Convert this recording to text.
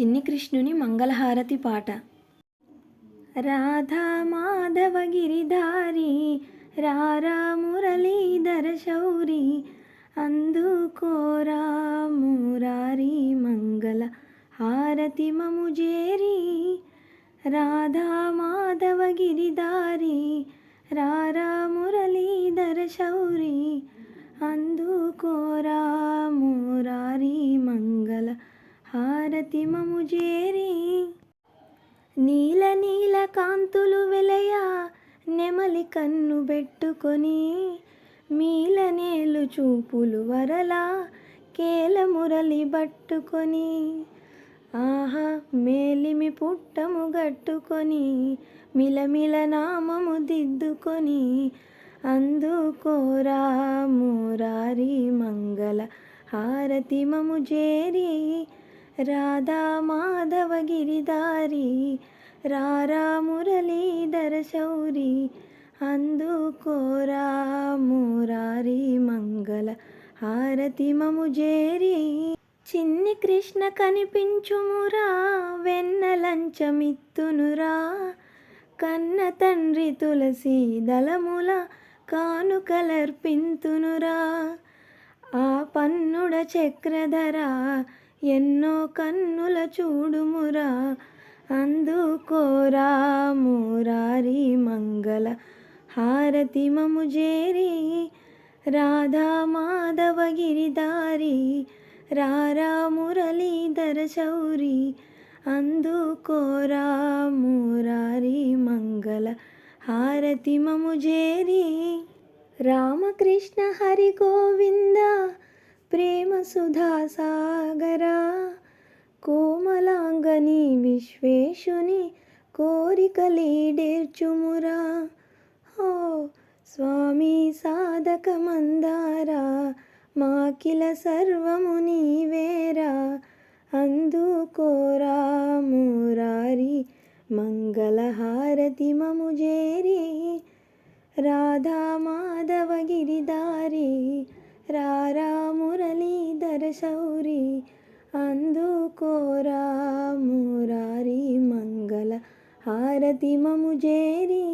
చిన్ని కృష్ణుని మంగళహారతి పాట. రాధా మాధవ గిరిధారి రారా మురళీధర శౌరి అందుకోరా మురారి మంగళ హారతి మము జేరి. రాధా మాధవ గిరిధారి రారా మురళీధర శౌరి భారతి మము జేరి నీల నీల కాంతులు వెలయ నెమలి కన్ను పెట్టుకొని మీల నేలు చూపులు వరలా కేల మురళి పట్టుకొని ఆహా మేలిమి పుట్టము గట్టుకొని మిలమిల నామము దిద్దుకొని అందుకోరా మురారి మంగళ హారతి మము జేరి రాధా మాధవ గిరిదారి రారా మురళీధర శౌరి అందుకోరా మురారి మంగళ హారతి మము జేరి చిన్ని కృష్ణ కనిపించుమురా వెన్న లంచమిత్తునురా. కన్న తండ్రి తులసి దళముల కానుకలర్పింతునురా. ఆ పన్నుడ చక్రధరా ఎన్నో కన్నుల చూడుమురా అందుకోరా మురారి మంగళ హారతి మము జేరి రాధా మాధవ గిరిదారి రారా మురళీధర శౌరి అందుకోరా మురారి మంగళ హారతి మము జేరి. రామకృష్ణ హరి గోవింద ప్రేమ సాగరా కోమలాంగని విశ్వేశుని కోరికలీడేర్చుమురా ఓ స్వామి సాధక మందారా మాకిల సర్వము నీవేరా. అందుకోరా మురారి మంగళహారతి మము జేరి. రాధా మాధవ గిరిధారి రారా సరసౌరి అందుకోరా మురారి మంగళ హారతి మము జేరి.